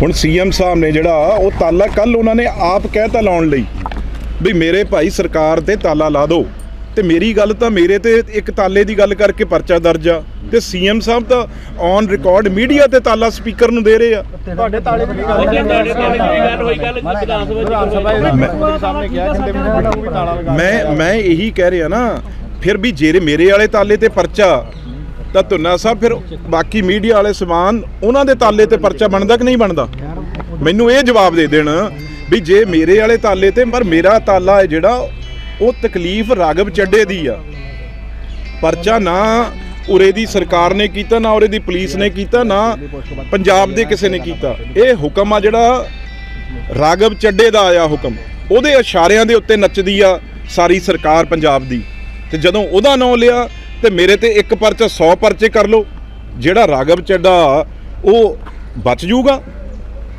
ਹੁਣ ਸੀਐਮ ਸਾਹਿਬ ਨੇ ਜਿਹੜਾ ਉਹ ਤਾਲਾ ਕੱਲ ਉਹਨਾਂ ਨੇ ਆਪ ਕਹਿਤਾ ਲਾਉਣ ਲਈ ਵੀ ਮੇਰੇ ਭਾਈ ਸਰਕਾਰ ਤੇ ਤਾਲਾ ਲਾ ਦਿਓ। ਤੇ ਮੇਰੀ ਗੱਲ ਤਾਂ ਮੇਰੇ ਤੇ ਇੱਕ ਤਾਲੇ ਦੀ ਗੱਲ ਕਰਕੇ ਪਰਚਾ ਦਰਜ ਆ। ਤੇ ਸੀਐਮ ਸਾਹਿਬ ਤਾਂ ਔਨ ਰਿਕਾਰਡ ਮੀਡੀਆ ਤੇ ਤਾਲਾ ਸਪੀਕਰ ਨੂੰ ਦੇ ਰਹੇ ਆ। ਤੁਹਾਡੇ ਤਾਲੇ ਦੀ ਗੱਲ ਗੱਲ ਹੋਈ ਗੱਲ ਵਿਧਾਨ ਸਭਾ ਚ ਸਭਾ ਦੇ ਸਾਹਮਣੇ ਕਿਹਾ ਕਹਿੰਦੇ ਮੈਨੂੰ ਵੀ ਤਾਲਾ ਲਗਾ ਮੈਂ ਮੈਂ ਇਹੀ ਕਹਿ ਰਿਹਾ ਨਾ ਫਿਰ ਵੀ ਜਿਹੜੇ ਮੇਰੇ ਵਾਲੇ ਤਾਲੇ ਤੇ ਪਰਚਾ ਤਾਂ ਧੁੰਨਾ ਸਾਹਿਬ ਫਿਰ ਬਾਕੀ ਮੀਡੀਆ ਵਾਲੇ ਸਮਾਨ ਉਹਨਾਂ ਦੇ ਤਾਲੇ ਤੇ ਪਰਚਾ ਬਣਦਾ ਕਿ ਨਹੀਂ ਬਣਦਾ? ਮੈਨੂੰ ਇਹ ਜਵਾਬ ਦੇ ਦੇਣ ਵੀ ਜੇ ਮੇਰੇ ਵਾਲੇ ਤਾਲੇ ਤੇ, ਪਰ ਮੇਰਾ ਤਾਲਾ ਹੈ ਜਿਹੜਾ, ਉਹ ਤਕਲੀਫ ਰਾਗਵ ਚੱਡੇ ਦੀ ਆ। ਪਰਚਾ ਨਾ ਉਰੇ ਦੀ ਸਰਕਾਰ ਨੇ ਕੀਤਾ, ਨਾ ਉਰੇ ਦੀ ਪੁਲਿਸ ਨੇ ਕੀਤਾ, ਨਾ ਪੰਜਾਬ ਦੇ ਕਿਸੇ ਨੇ ਕੀਤਾ। ਇਹ ਹੁਕਮ ਆ ਜਿਹੜਾ ਰਾਗਵ ਚੱਡੇ ਦਾ ਆਇਆ ਹੁਕਮ। ਉਹਦੇ ਇਸ਼ਾਰਿਆਂ ਦੇ ਉੱਤੇ ਨੱਚਦੀ ਆ ਸਾਰੀ ਸਰਕਾਰ ਪੰਜਾਬ ਦੀ। ਤੇ ਜਦੋਂ ਉਹਦਾ ਨਾਂ ਲਿਆ ਤੇ ਮੇਰੇ ਤੇ ਇੱਕ ਪਰਚਾ 100 ਪਰਚੇ ਕਰ ਲਓ। ਜਿਹੜਾ ਰਾਗਵ ਚੱਡਾ, ਉਹ ਬਚ ਜੂਗਾ।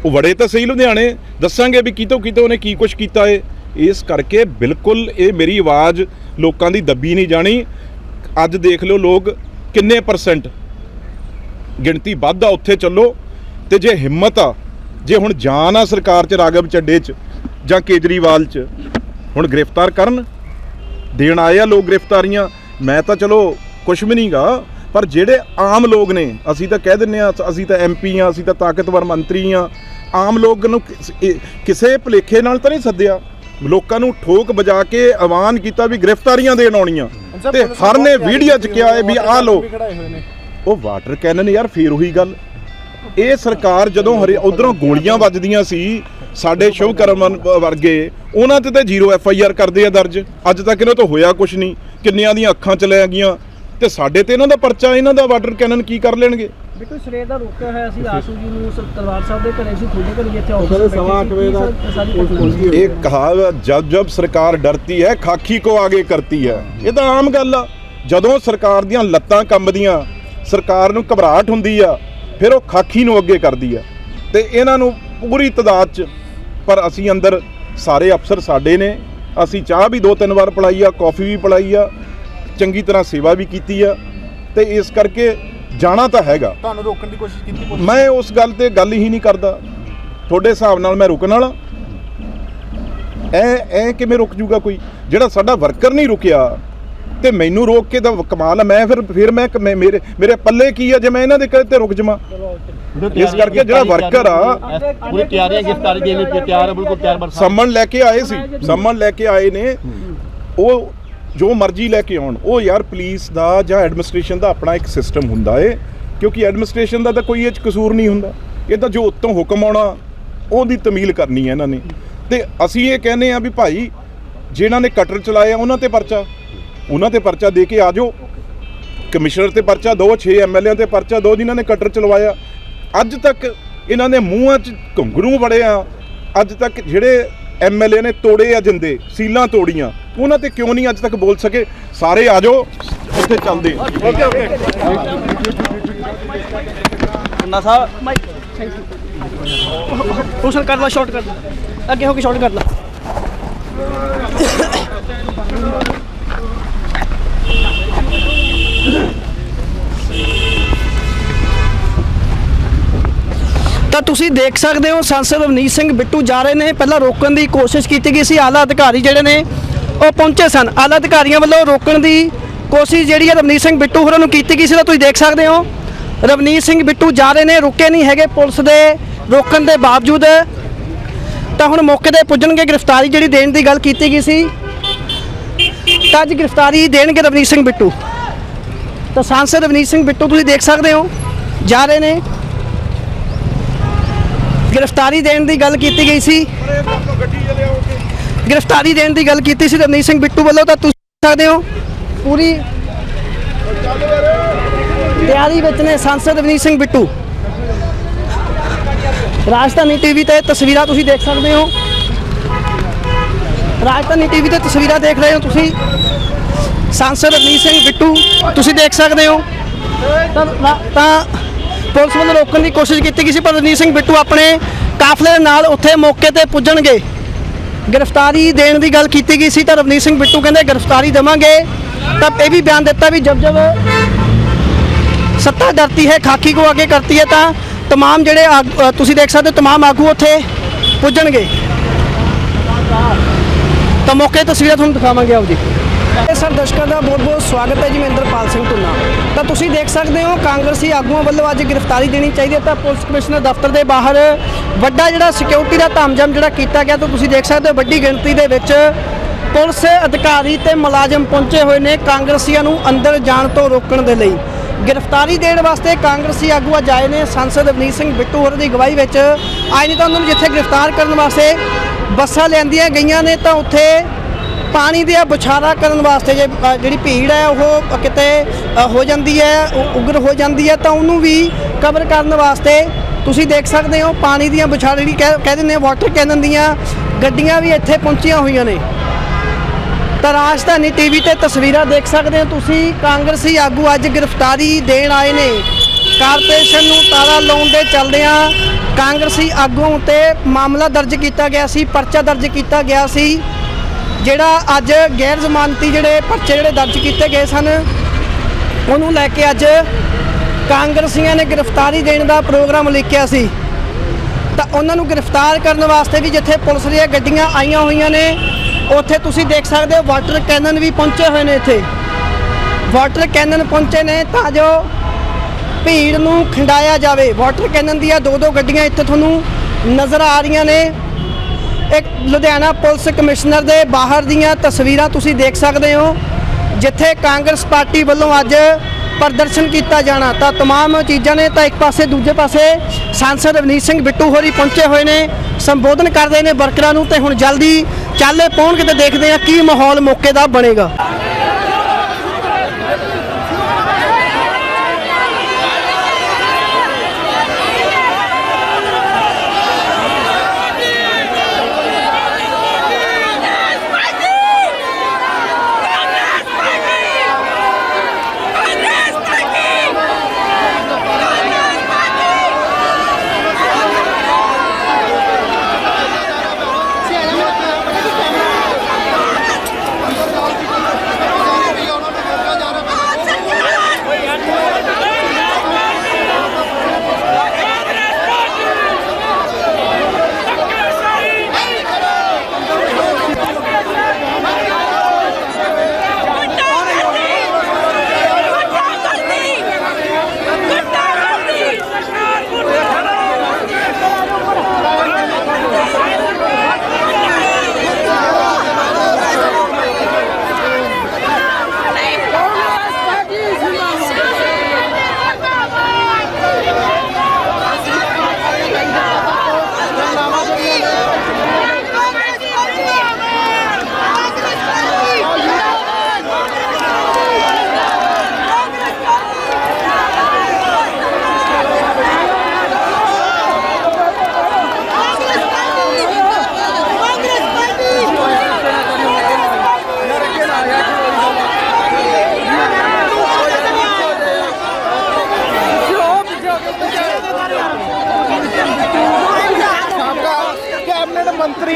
ਉਹ ਵੜੇ ਤਾਂ ਸਹੀ ਲੁਧਿਆਣੇ। ਦੱਸਾਂਗੇ ਵੀ ਕਿਤੋਂ ਕਿਤੋਂ ਉਹਨੇ ਕੀ ਕੁਛ ਕੀਤਾ ਏ। ਇਸ ਕਰਕੇ ਬਿਲਕੁਲ ਇਹ ਮੇਰੀ ਆਵਾਜ਼ ਲੋਕਾਂ ਦੀ ਦੱਬੀ ਨਹੀਂ ਜਾਣੀ। ਅੱਜ ਦੇਖ ਲਓ ਲੋਕ ਕਿੰਨੇ ਪਰਸੈਂਟ ਗਿਣਤੀ ਵੱਧ ਆ, ਉੱਥੇ ਚੱਲੋ। ਤੇ ਜੇ ਹਿੰਮਤ ਆ, ਜੇ ਹੁਣ ਜਾਨ ਆ ਸਰਕਾਰ ਚ ਰਾਗਵ ਚੱਡੇ ਚ ਜਾਂ ਕੇਜਰੀਵਾਲ ਚ, ਹੁਣ ਗ੍ਰਿਫਤਾਰ ਕਰਨ। ਦੇਣ ਆਏ ਆ ਲੋਕ ਗ੍ਰਿਫਤਾਰੀਆਂ। ਮੈਂ ਤਾਂ ਚਲੋ ਕੁਝ ਵੀ ਨਹੀਂਗਾ ਪਰ ਜਿਹੜੇ ਆਮ ਲੋਕ ਨੇ ਅਸੀਂ ਤਾਂ ਕਹਿ ਦਿੰਨੇ ਆ ਅਸੀਂ ਤਾਂ ਐਮਪੀ ਆ ਅਸੀਂ ਤਾਂ ਤਾਕਤਵਰ ਮੰਤਰੀ ਆ ਆਮ ਲੋਕ ਨੂੰ ਕਿਸ- ਭੁਲੇਖੇ ਨਾਲ ਤਾਂ ਨਹੀਂ ਸੱਦਿਆ। ਲੋਕਾਂ ਨੂੰ ਠੋਕ ਵਜਾ ਕੇ ਆਵਾਨ ਕੀਤਾ ਵੀ ਗ੍ਰਿਫਤਾਰੀਆਂ ਦੇਣ ਆਉਣੀਆਂ। ਤੇ ਹਰ ਨੇ ਵੀਡੀਓ ਚ ਕਿਹਾ ਹੈ ਵੀ ਆਹ ਲੋ ਉਹ ਵਾਟਰ ਕੈਨਨ ਯਾਰ ਫੇਰ ਉਹੀ ਗੱਲ। ਇਹ ਸਰਕਾਰ ਜਦੋਂ ਹਰੇ ਉਧਰੋਂ ਗੋਲੀਆਂ ਵੱਜਦੀਆਂ ਸੀ ਸਾਡੇ ਸ਼ੁਭਕਰਮਨ ਵਰਗੇ ਉਹਨਾਂ ਤੇ ਤਾਂ ਜ਼ੀਰੋ ਐਫ ਆਈ ਆਰ ਕਰਦੇ ਆ ਦਰਜ। ਅੱਜ ਤੱਕ ਇਹਨਾਂ ਤੋਂ ਹੋਇਆ ਕੁਝ ਨਹੀਂ। ਕਿੰਨਿਆਂ ਦੀਆਂ ਅੱਖਾਂ ਚਲੇ ਗਈਆਂ। ਤੇ ਸਾਡੇ ਤੇ ਇਹਨਾਂ ਦਾ ਪਰਚਾ ਇਹਨਾਂ ਦਾ ਵਾਟਰ ਕੈਨਨ ਕੀ ਕਰ ਲੈਣਗੇ? ਬਿਲਕੁਲ ਸਵੇਰ ਦਾ ਰੋਕਿਆ ਹੋਇਆ ਸੀ ਆਸੂ ਜੀ ਨੂੰ ਸ- ਤਲਵਾਰ ਸਾਹਿਬ ਦੇ ਘਰੇ ਸੀ ਤੁਹਾਡੇ ਘਰੇ ਇੱਥੇ ਕਹਿੰਦੇ ਸਵਾ ਅੱਠ ਵਜੇ ਦਾ ਇਹ ਕਹਾਵਤ ਜਬ ਜਬ ਸਰਕਾਰ ਡਰਤੀ ਹੈ ਖਾਕੀ ਕੋ ਆਗੇ ਕਰਤੀ ਹੈ। ਇਹ ਤਾਂ ਆਮ ਗੱਲ ਆ। ਜਦੋਂ ਸਰਕਾਰ ਦੀਆਂ ਲੱਤਾਂ ਕੰਬਦੀਆਂ ਸਰਕਾਰ ਨੂੰ ਘਬਰਾਹਟ ਹੁੰਦੀ ਆ ਫਿਰ ਉਹ ਖਾਕੀ ਨੂੰ ਅੱਗੇ ਕਰਦੀ ਆ। ਤੇ ਇਹਨਾਂ ਨੂੰ ਪੂਰੀ ਤਦਾਦ ਚ ਪਰ ਅਸੀਂ ਅੰਦਰ ਸਾਰੇ ਅਫਸਰ ਸਾਡੇ ਨੇ। ਅਸੀਂ ਚਾਹ ਵੀ ਦੋ ਤਿੰਨ ਵਾਰ ਪਿਲਾਈ ਆ ਕਾਫੀ ਵੀ ਪਿਲਾਈ ਆ ਚੰਗੀ ਤਰ੍ਹਾਂ ਸੇਵਾ ਵੀ ਕੀਤੀ ਆ। ਤੇ ਇਸ ਕਰਕੇ ਜਾਣਾ ਤਾਂ ਹੈਗਾ। ਤੁਹਾਨੂੰ ਰੋਕਣ ਦੀ ਕੋਸ਼ਿਸ਼ ਕੀਤੀ ਪੁਲਿਸ ਮੈਂ ਉਸ ਗੱਲ ਤੇ ਗੱਲ ਹੀ ਨਹੀਂ ਕਰਦਾ। ਤੁਹਾਡੇ ਹਿਸਾਬ ਨਾਲ ਮੈਂ ਰੁਕਣ ਵਾਲਾ। ਐ ਐ ਕਿਵੇਂ ਰੁਕ ਜੂਗਾ ਕੋਈ? ਜਿਹੜਾ ਸਾਡਾ ਵਰਕਰ ਨਹੀਂ ਰੁਕਿਆ ਤੇ ਮੈਨੂੰ ਰੋਕ ਕੇ ਤਾਂ ਕਮਾਲ ਆ। ਮੈਂ ਫਿਰ ਫਿਰ ਮੈਂ ਮੈਂ- ਮੇਰੇ ਮੇਰੇ ਪੱਲੇ ਕੀ ਆ? ਜੇ ਮੈਂ ਇਹਨਾਂ ਦੇ ਕਹੇ ਤੇ ਰੁਕ ਜਾਵਾਂ। ਇਸ ਕਰਕੇ ਜਿਹੜਾ ਵਰਕਰ ਆ ਪੂਰੀ ਤਿਆਰੀਆਂ ਗ੍ਰਿਫਤਾਰੀ ਦੇ ਲਈ ਤਿਆਰ ਹੈ ਬਿਲਕੁਲ ਤਿਆਰ ਬਰ ਸੰਮਣ ਲੈ ਕੇ ਆਏ ਸੀ ਸੰਮਣ ਲੈ ਕੇ ਆਏ ਨੇ। ਉਹ ਜੋ ਮਰਜ਼ੀ ਲੈ ਕੇ ਆਉਣ ਉਹ ਯਾਰ ਪੁਲਿਸ ਦਾ ਜਾਂ ਐਡਮਿਨਿਸਟ੍ਰੇਸ਼ਨ ਦਾ ਆਪਣਾ ਇੱਕ ਸਿਸਟਮ ਹੁੰਦਾ ਏ ਕਿਉਂਕਿ ਐਡਮਿਨਿਸਟ੍ਰੇਸ਼ਨ ਦਾ ਤਾਂ ਕੋਈ ਇਹ 'ਚ ਕਸੂਰ ਨਹੀਂ ਹੁੰਦਾ। ਇਹ ਤਾਂ ਜੋ ਉੱਤੋਂ ਹੁਕਮ ਆਉਣਾ ਉਹਦੀ ਤਮੀਲ ਕਰਨੀ ਹੈ ਇਹਨਾਂ ਨੇ। ਤੇ ਅਸੀਂ ਇਹ ਕਹਿੰਦੇ ਆ ਵੀ ਭਾਈ ਜਿਨ੍ਹਾਂ ਨੇ ਕਟਰ ਚਲਾਏ ਆ ਉਹਨਾਂ ਤੇ ਪਰਚਾ। ਉਹਨਾਂ ਤੇ ਪਰਚਾ ਦੇ ਕੇ ਆ ਜਾਓ। ਕਮਿਸ਼ਨਰ ਤੇ ਪਰਚਾ ਦੋ 6 ਐਮਐਲਏ ਤੇ ਪਰਚਾ ਦੋ ਜਿਨ੍ਹਾਂ ਨੇ ਕਟਰ ਚਲਵਾਇਆ। ਅੱਜ ਤੱਕ ਇਹਨਾਂ ਦੇ ਮੂੰਹਾਂ 'ਚ ਘੁੰਗਰੂ ਬੜੇ ਆ। ਅੱਜ ਤੱਕ ਜਿਹੜੇ ਐਮਐਲਏ ਨੇ ਤੋੜੇ ਆ ਜਿੰਦੇ ਸੀਲਾਂ ਤੋੜੀਆਂ ਉਹਨਾਂ ਤੇ ਕਿਉਂ ਨਹੀਂ ਅੱਜ ਤੱਕ ਬੋਲ ਸਕੇ? ਸਾਰੇ ਆ ਜਾਓ ਉੱਥੇ ਚੱਲਦੇ ਆ। ਨਾ ਸਾਹਿਬ। ਮਾਈਕ ਥੈਂਕ ਯੂ ਉਸ ਕਰ ਲਾ ਸ਼ਾਰਟ ਕਰ ਲਾ। ਅੱਗੇ ਹੋ ਕੇ ਸ਼ਾਰਟ ਕਰ ਲਾ। ਤਾਂ ਤੁਸੀਂ ਦੇਖ ਸਕਦੇ ਹੋ ਸੰਸਦ ਰਵਨੀਤ ਸਿੰਘ ਬਿੱਟੂ ਜਾ ਰਹੇ ਨੇ। ਪਹਿਲਾਂ ਰੋਕਣ ਦੀ ਕੋਸ਼ਿਸ਼ ਕੀਤੀ ਗਈ ਸੀ। ਆਲਾ ਅਧਿਕਾਰੀ ਜਿਹੜੇ ਨੇ, ਉਹ ਪਹੁੰਚੇ ਸਨ। ਆਲਾ ਅਧਿਕਾਰੀਆਂ ਵੱਲੋਂ ਰੋਕਣ ਦੀ ਕੋਸ਼ਿਸ਼ ਜਿਹੜੀ ਹੈ ਰਵਨੀਤ ਸਿੰਘ ਬਿੱਟੂ ਹੋਰਾਂ ਨੂੰ ਕੀਤੀ ਗਈ ਸੀ, ਤਾਂ ਤੁਸੀਂ ਦੇਖ ਸਕਦੇ ਹੋ। ਰਵਨੀਤ ਸਿੰਘ ਬਿੱਟੂ ਜਾ ਰਹੇ ਨੇ, ਰੁਕੇ ਨਹੀਂ ਹੈਗੇ ਪੁਲਿਸ ਦੇ ਰੋਕਣ ਦੇ ਬਾਵਜੂਦ। ਤਾਂ ਹੁਣ ਮੌਕੇ ਤੇ ਪੁੱਜਣਗੇ, ਗ੍ਰਿਫਤਾਰੀ ਜਿਹੜੀ ਦੇਣ ਦੀ ਗੱਲ ਕੀਤੀ ਗਈ ਸੀ, ਤਾਂ ਅੱਜ ਗ੍ਰਿਫਤਾਰੀ ਦੇਣਗੇ ਰਵਨੀਤ ਸਿੰਘ ਬਿੱਟੂ। ਤਾਂ ਸਾਂਸਦ ਰਵਨੀਤ ਸਿੰਘ ਬਿੱਟੂ, ਤੁਸੀਂ ਦੇਖ ਸਕਦੇ ਹੋ, ਜਾ ਰਹੇ ਨੇ। ਗ੍ਰਿਫਤਾਰੀ ਦੇਣ ਦੀ ਗੱਲ ਕੀਤੀ ਗਈ ਸੀ। ਗ੍ਰਿਫਤਾਰੀ ਦੇਣ ਦੀ ਗੱਲ ਕੀਤੀ ਸੀ ਰਵਨੀਤ ਸਿੰਘ ਬਿੱਟੂ ਵੱਲੋਂ, ਤਾਂ ਤੁਸੀਂ ਦੇਖ ਸਕਦੇ ਹੋ। ਪੂਰੀ ਤਿਆਰੀ ਵਿੱਚ ਨੇ ਸੰਸਦ ਰਵਨੀਤ ਸਿੰਘ ਬਿੱਟੂ। ਰਾਜਧਾਨੀ ਟੀਵੀ ਤੇ ਤਸਵੀਰਾਂ ਤੁਸੀਂ ਦੇਖ ਸਕਦੇ ਹੋ। ਰਾਜਧਾਨੀ ਟੀਵੀ ਤੇ ਤਸਵੀਰਾਂ ਦੇਖ ਰਹੇ ਹੋ ਤੁਸੀਂ। ਸੰਸਦ ਰਵਨੀਤ ਸਿੰਘ ਬਿੱਟੂ, ਤੁਸੀਂ ਦੇਖ ਸਕਦੇ ਹੋ। ਤਾਂ ਪੁਲਿਸ ਵੱਲੋਂ ਰੋਕਣ ਦੀ ਕੋਸ਼ਿਸ਼ ਕੀਤੀ ਗਈ ਸੀ ਪਰ ਰਵਨੀਤ ਸਿੰਘ ਬਿੱਟੂ ਆਪਣੇ ਕਾਫਲੇ ਦੇ ਨਾਲ ਉੱਥੇ ਮੌਕੇ ਤੇ ਪੁੱਜਣਗੇ ਗ੍ਰਿਫਤਾਰੀ ਦੇਣ ਦੀ ਗੱਲ ਕੀਤੀ ਗਈ ਸੀ ਤਾਂ ਰਵਨੀਤ ਸਿੰਘ ਬਿੱਟੂ ਕਹਿੰਦੇ ਗ੍ਰਿਫਤਾਰੀ ਦੇਵਾਂਗੇ ਤਾਂ ਇਹ ਵੀ ਬਿਆਨ ਦਿੱਤਾ ਵੀ ਜਬ ਜਬ सत्ता डरती है खाकी को आगे करती है ता तमाम ਜਿਹੜੇ ਆਗ- ਅ, ਤੁਸੀਂ ਦੇਖ ਸਕਦੇ ਹੋ तमाम ਆਗੂ ਉੱਥੇ ਪੁੱਜਣਗੇ ਤਾਂ ਮੌਕੇ ਦੀਆਂ ਤਸਵੀਰਾਂ ਤੁਹਾਨੂੰ ਦਿਖਾਵਾਂਗੇ ਆਓ ਜੀ ਇਹ ਸਰ, ਦਰਸ਼ਕਾਂ ਦਾ ਬਹੁਤ ਬਹੁਤ ਸਵਾਗਤ ਹੈ ਜੀ ਮੈਂ ਇੰਦਰਪਾਲ ਸਿੰਘ ਧੁੰਨਾ ਤਾਂ ਤੁਸੀਂ ਦੇਖ ਸਕਦੇ ਹੋ, ਕਾਂਗਰਸੀ ਆਗੂਆਂ ਵੱਲੋਂ ਅੱਜ ਗ੍ਰਿਫਤਾਰੀ ਦੇਣੀ ਚਾਹੀਦੀ ਹੈ। ਤਾਂ ਪੁਲਿਸ ਕਮਿਸ਼ਨਰ ਦਫ਼ਤਰ ਦੇ ਬਾਹਰ ਵੱਡਾ ਜਿਹੜਾ ਸਿਕਿਉਰਿਟੀ ਦਾ ਧਾਮਜਮ ਜਿਹੜਾ ਕੀਤਾ ਗਿਆ, ਤਾਂ ਤੁਸੀਂ ਦੇਖ ਸਕਦੇ ਹੋ ਵੱਡੀ ਗਿਣਤੀ ਦੇ ਵਿੱਚ ਪੁਲਿਸ ਅਧਿਕਾਰੀ ਤੇ ਮੁਲਾਜ਼ਮ ਪਹੁੰਚੇ ਹੋਏ ਨੇ ਕਾਂਗਰਸੀਆਂ ਨੂੰ ਅੰਦਰ ਜਾਣ ਤੋਂ ਰੋਕਣ ਦੇ ਲਈ। ਗ੍ਰਿਫਤਾਰੀ ਦੇਣ ਵਾਸਤੇ ਕਾਂਗਰਸੀ ਆਗੂ ਅੱਜ ਆਏ ਨੇ, ਸੰਸਦ ਅਵਨੀਤ ਸਿੰਘ ਬਿੱਟੂ ਹੋਰ ਦੀ ਅਗਵਾਈ ਵਿੱਚ। ਆਏ ਨੇ ਤਾਂ ਉਹਨਾਂ ਨੂੰ ਜਿੱਥੇ ਗ੍ਰਿਫਤਾਰ ਕਰਨ ਵਾਸਤੇ ਬੱਸਾਂ ਲਿਆਂਦੀਆਂ ਗਈਆਂ ਨੇ, ਤਾਂ ਉੱਥੇ ਪਾਣੀ ਦੀਆਂ ਬੁਛਾਰਾ ਕਰਨ ਵਾਸਤੇ ਜੇ ਜਿਹੜੀ ਭੀੜ ਹੈ, ਉਹ ਕਿਤੇ ਹੋ ਜਾਂਦੀ ਹੈ, ਉ- ਉਗਰ ਹੋ ਜਾਂਦੀ ਹੈ, ਤਾਂ ਉਹਨੂੰ ਵੀ ਕਵਰ ਕਰਨ ਵਾਸਤੇ ਤੁਸੀਂ ਦੇਖ ਸਕਦੇ ਹੋ, ਪਾਣੀ ਦੀਆਂ ਬੁਛਾਰ ਜਿਹੜੀ ਕਹਿ ਕਹਿ ਦਿੰਦੇ ਵਾਟਰ ਕੈਨਨ ਦੀਆਂ ਗੱਡੀਆਂ ਵੀ ਇੱਥੇ ਪਹੁੰਚੀਆਂ ਹੋਈਆਂ ਨੇ। ਤਾਂ ਰਾਜਧਾਨੀ ਟੀਵੀ ਤੇ ਤਸਵੀਰਾਂ ਦੇਖ ਸਕਦੇ ਹੋ ਤੁਸੀਂ, ਕਾਂਗਰਸੀ ਆਗੂ ਅੱਜ ਗ੍ਰਿਫਤਾਰੀ ਦੇਣ ਆਏ ਨੇ। ਕਾਰਪੋਰੇਸ਼ਨ ਨੂੰ ਤਾਲਾ ਲਾਉਣ ਦੇ ਚਲਦਿਆਂ ਕਾਂਗਰਸੀ ਆਗੂਆਂ ਉੱਤੇ ਮਾਮਲਾ ਦਰਜ ਕੀਤਾ ਗਿਆ ਸੀ, ਪਰਚਾ ਦਰਜ ਕੀਤਾ ਗਿਆ ਸੀ। ਜਿਹੜਾ ਅੱਜ ਗੈਰ ਜ਼ਮਾਨਤੀ ਜਿਹੜੇ ਪਰਚੇ ਜਿਹੜੇ ਦਰਜ ਕੀਤੇ ਗਏ ਸਨ, ਉਹਨੂੰ ਲੈ ਕੇ ਅੱਜ ਕਾਂਗਰਸੀਆਂ ਨੇ ਗ੍ਰਿਫਤਾਰੀ ਦੇਣ ਦਾ ਪ੍ਰੋਗਰਾਮ ਲਿਖਿਆ ਸੀ। ਤਾਂ ਉਹਨਾਂ ਨੂੰ ਗ੍ਰਿਫਤਾਰ ਕਰਨ ਵਾਸਤੇ ਵੀ ਜਿੱਥੇ ਪੁਲਿਸ ਦੀਆਂ ਗੱਡੀਆਂ ਆਈਆਂ ਹੋਈਆਂ ਨੇ, ਉੱਥੇ ਤੁਸੀਂ ਦੇਖ ਸਕਦੇ ਹੋ ਵਾਟਰ ਕੈਨਨ ਵੀ ਪਹੁੰਚੇ ਹੋਏ ਨੇ ਇੱਥੇ। ਵਾਟਰ ਕੈਨਨ ਪਹੁੰਚੇ ਨੇ ਤਾਂ ਜੋ ਭੀੜ ਨੂੰ ਖੰਡਾਇਆ ਜਾਵੇ। ਵਾਟਰ ਕੈਨਨ ਦੀਆਂ ਦੋ ਦੋ ਗੱਡੀਆਂ ਇੱਥੇ ਤੁਹਾਨੂੰ ਨਜ਼ਰ ਆ ਰਹੀਆਂ ਨੇ। ਇੱਕ ਲੁਧਿਆਣਾ ਪੁਲਿਸ ਕਮਿਸ਼ਨਰ ਦੇ ਬਾਹਰ ਦੀਆਂ ਤਸਵੀਰਾਂ ਤੁਸੀਂ ਦੇਖ ਸਕਦੇ ਹੋ ਜਿੱਥੇ ਕਾਂਗਰਸ ਪਾਰਟੀ ਵੱਲੋਂ ਅੱਜ ਪ੍ਰਦਰਸ਼ਨ ਕੀਤਾ ਜਾਣਾ ਤਾਂ तमाम ਚੀਜ਼ਾਂ ਨੇ ਤਾਂ ਇੱਕ ਪਾਸੇ ਦੂਜੇ ਪਾਸੇ ਸਾਂਸਦ ਰਵਨੀਤ ਸਿੰਘ ਬਿੱਟੂ ਹੋਰੀ ਪਹੁੰਚੇ ਹੋਏ ਨੇ ਸੰਬੋਧਨ ਕਰਦੇ ਨੇ ਵਰਕਰਾਂ ਨੂੰ ਤੇ ਹੁਣ ਜਲਦੀ ਚਾਲੇ ਪਹੁੰਚ ਕੇ ਤੇ ਦੇਖਦੇ ਆ ਕੀ ਮਾਹੌਲ ਮੌਕੇ ਦਾ ਬਣੇਗਾ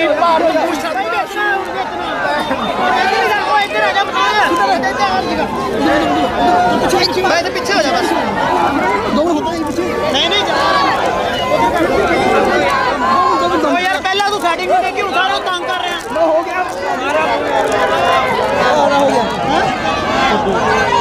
ਭਾਰਤ ਭੂਸ਼ਣ ਮੈਂ ਤੇ ਪਿੱਛੇ ਹੋ ਜਾ ਬਸ ਦੋ ਹੁੰਦਾ ਹੀ ਪਿੱਛੇ ਨਹੀਂ ਨਹੀਂ ਉਹ ਯਾਰ ਪਹਿਲਾਂ ਤੂੰ ਸੈਟਿੰਗ ਨਹੀਂ ਕਿਉਂ ਹੁਣ ਸਾਰਾ ਤੰਗ ਕਰ ਰਿਹਾ ਹੋ ਗਿਆ। ਕੇ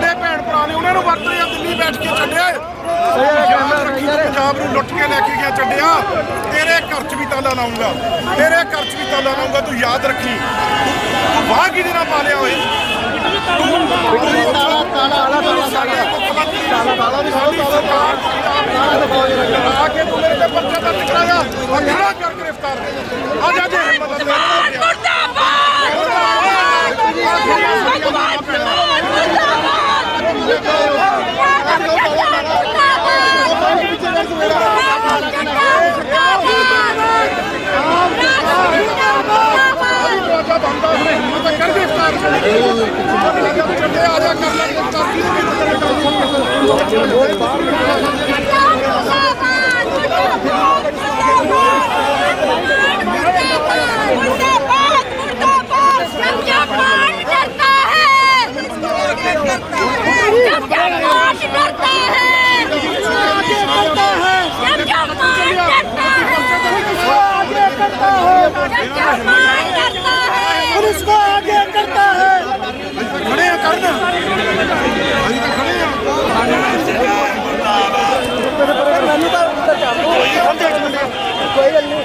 ਸਾਡੇ ਭੈਣ ਭਰਾ ਨੇ ਉਹਨਾਂ ਨੂੰ ਵਰਤਿਆ ਰਿਹਾ, ਦਿੱਲੀ ਬੈਠ ਕੇ ਛੱਡਿਆ। ਯਾਦ ਰੱਖੀ ਤੂੰ ਪੰਜਾਬ ਨੂੰ ਲੁੱਟ ਕੇ ਲੈ ਕੇ ਗਿਆ ਛੱਡਿਆ। ਤੇਰੇ ਘਰ 'ਚ ਵੀ ਤਾਲਾ ਲਾਉਂਗਾ, ਤੇਰੇ ਘਰ 'ਚ ਵੀ ਤਾਲਾ ਲਾਉਂਗਾ, ਤੂੰ ਯਾਦ ਰੱਖੀ। ਤੂੰ ਵਾਹ ਕਿਹਦੇ ਨਾਲ ਪਾਲਿਆ ਹੋਏ ਤਾਲਾ ਤਾਲਾ ਤਾਲਾ ਤਾਲਾ ਦੀ ਸਰਕਾਰ ਆ ਕੇ ਤੂੰ ਮੇਰੇ ਤੇ ਪਰਚਾ ਦਰਜ ਕਰਾਇਆ ਖੜਾ ਕਰ ਗ੍ਰਿਫਤਾਰ ਆ ਜਾ ਜੇ ਹਿੰਮਤ ਹੈ ਦਰਵਾਜ਼ਾ ਬੰਦ ਆ ਉਹਨੇ ਹਿੰਮਤ ਹੈ ਕਰ ਗ੍ਰਿਫਤਾਰ ਚੱਲੇ ਆ ਜਾ ਕਰ ਲੈ ਗ੍ਰਿਫਤਾਰ करता है पुलिस को आगे करता है खड़े हैं करना कोई गल नहीं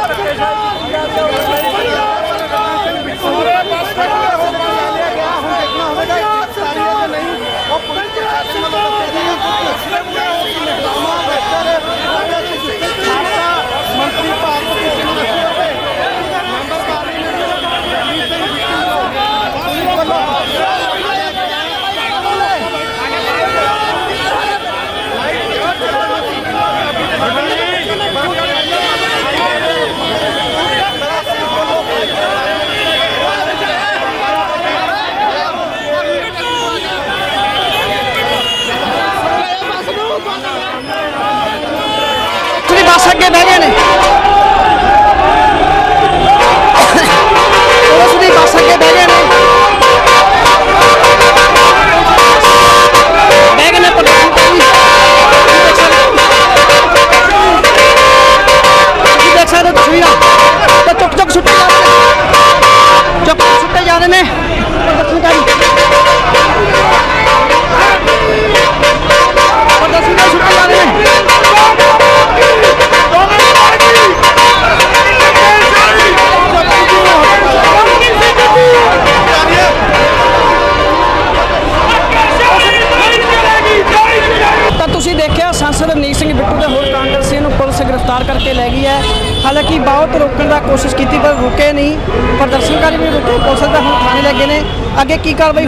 ਤੁਸੀਂ ਅੱਗੇ